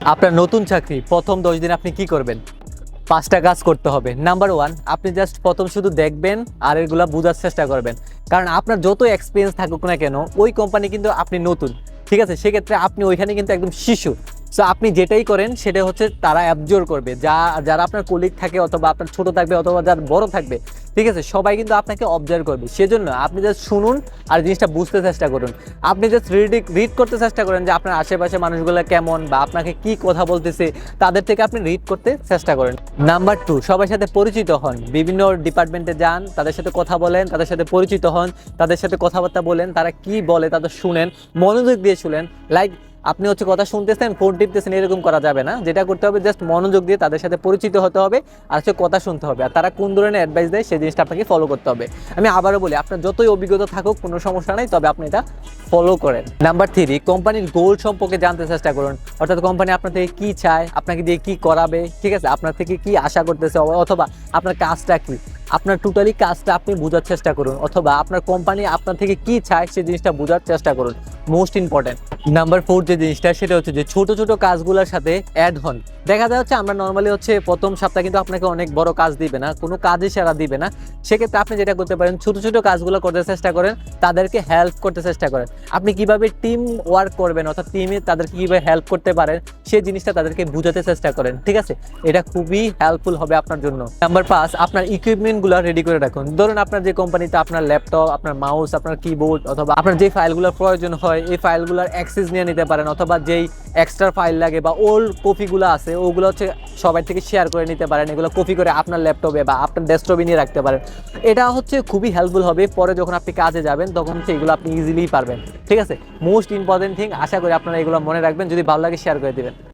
আপনার নতুন চাকরি, প্রথম দশ দিন আপনি কি করবেন? পাঁচটা কাজ করতে হবে। নাম্বার ওয়ান আপনি জাস্ট প্রথম শুধু দেখবেন আর এগুলো বোঝার চেষ্টা করবেন। কারণ আপনার যত এক্সপিরিয়েন্স থাকুক না কেন, ওই কোম্পানি কিন্তু আপনি নতুন। ঠিক আছে? সেক্ষেত্রে আপনি ওইখানে কিন্তু একদম শিশু। সো আপনি যেটাই করেন, সেটা হচ্ছে তারা অ্যাবজর্ব করবে। যা, যারা আপনার কলিগ থাকে অথবা আপনার ছোট থাকবে অথবা যার বড় থাকবে, ঠিক আছে? সবাই কিন্তু আপনাকে অবজার্ভ করবে। সেজন্য আপনি জাস্ট শুনুন আর জিনিসটা বুঝতে চেষ্টা করুন। আপনি জাস্ট রিড রিড করতে চেষ্টা করেন যে আপনার আশেপাশে মানুষগুলো কেমন বা আপনাকে কি কথা বলতেছে, তাদের থেকে আপনি রিড করতে চেষ্টা করেন। নাম্বার টু সবার সাথে পরিচিত হন। বিভিন্ন ডিপার্টমেন্টে যান, তাদের সাথে কথা বলেন, তাদের সাথে পরিচিত হন, তাদের সাথে কথাবার্তা বলেন, তারা কি বলে তাদের শুনেন, মনোযোগ দিয়ে শুনেন। লাইক আপনি হচ্ছে কথা শুনতেছেন ফোন টিপতেছেন, এরকম করা যাবে না। যেটা করতে হবে জাস্ট মনোযোগ দিয়ে তাদের সাথে পরিচিত হতে হবে আর হচ্ছে কথা শুনতে হবে। আর তারা কোন ধরনের অ্যাডভাইস দেয়, সেই জিনিসটা আপনাকে ফলো করতে হবে। আমি আবারও বলি, আপনার যতই অভিজ্ঞতা থাকুক, কোনো সমস্যা নেই, তবে আপনি এটা ফলো করেন। নাম্বার থ্রি কোম্পানির গোল সম্পর্কে জানতে চেষ্টা করুন। অর্থাৎ কোম্পানি আপনার থেকে কি চায়, আপনাকে দিয়ে কি করাবে, ঠিক আছে? আপনার থেকে কি আশা করতেছে, অথবা আপনার কাজটা কি? আপনার টোটালি কাজটা আপনি বোঝার চেষ্টা করুন, অথবা আপনার কোম্পানি আপনার থেকে কি চায় সেই জিনিসটা বোঝার চেষ্টা করুন। মোস্ট ইম্পর্টেন্ট নাম্বার ফোর যে জিনিসটা, সেটা হচ্ছে যে ছোট ছোট কাজগুলোর সাথে অ্যাড হন। দেখা যায় হচ্ছে আমরা নর্মালি হচ্ছে প্রথম সপ্তাহে কিন্তু আপনাকে অনেক বড় কাজ দিবে না, কোনো কাজই সেরা দিবে না। সেক্ষেত্রে আপনি যেটা করতে পারেন, ছোট ছোট কাজগুলো করতে চেষ্টা করেন, তাদেরকে হেল্প করতে চেষ্টা করেন। আপনি কীভাবে টিম ওয়ার্ক করবেন, অর্থাৎ টিমে তাদেরকে কীভাবে হেল্প করতে পারেন সেই জিনিসটা তাদেরকে বোঝাতে চেষ্টা করেন, ঠিক আছে? এটা খুবই হেল্পফুল হবে আপনার জন্য। নাম্বার পাঁচ, আপনার ইকুইপমেন্টগুলো রেডি করে রাখুন। ধরুন আপনার যে কোম্পানিতে আপনার ল্যাপটপ আপনার মাউস আপনার কিবোর্ড অথবা আপনার যে ফাইলগুলোর প্রয়োজন হয়, এই ফাইলগুলোর অ্যাক্সেস নিয়ে নিতে পারেন অথবা যেই এক্সট্রা ফাইল লাগে বা ওল্ড কপিগুলো আছে, ওগুলো হচ্ছে সবাই থেকে শেয়ার করে নিতে পারেন। এগুলো কপি করে আপনার ল্যাপটপে বা আপনার ডেস্কটপে নিয়ে রাখতে পারেন। এটা হচ্ছে খুবই হেল্পফুল হবে। পরে যখন আপনি কাজে যাবেন, তখন হচ্ছে এগুলো আপনি ইজিলি পারবেন। ঠিক আছে? মোস্ট ইম্পর্টেন্ট থিং আশা করি আপনারা এগুলো মনে রাখবেন। যদি ভালো লাগে শেয়ার করে দিবেন।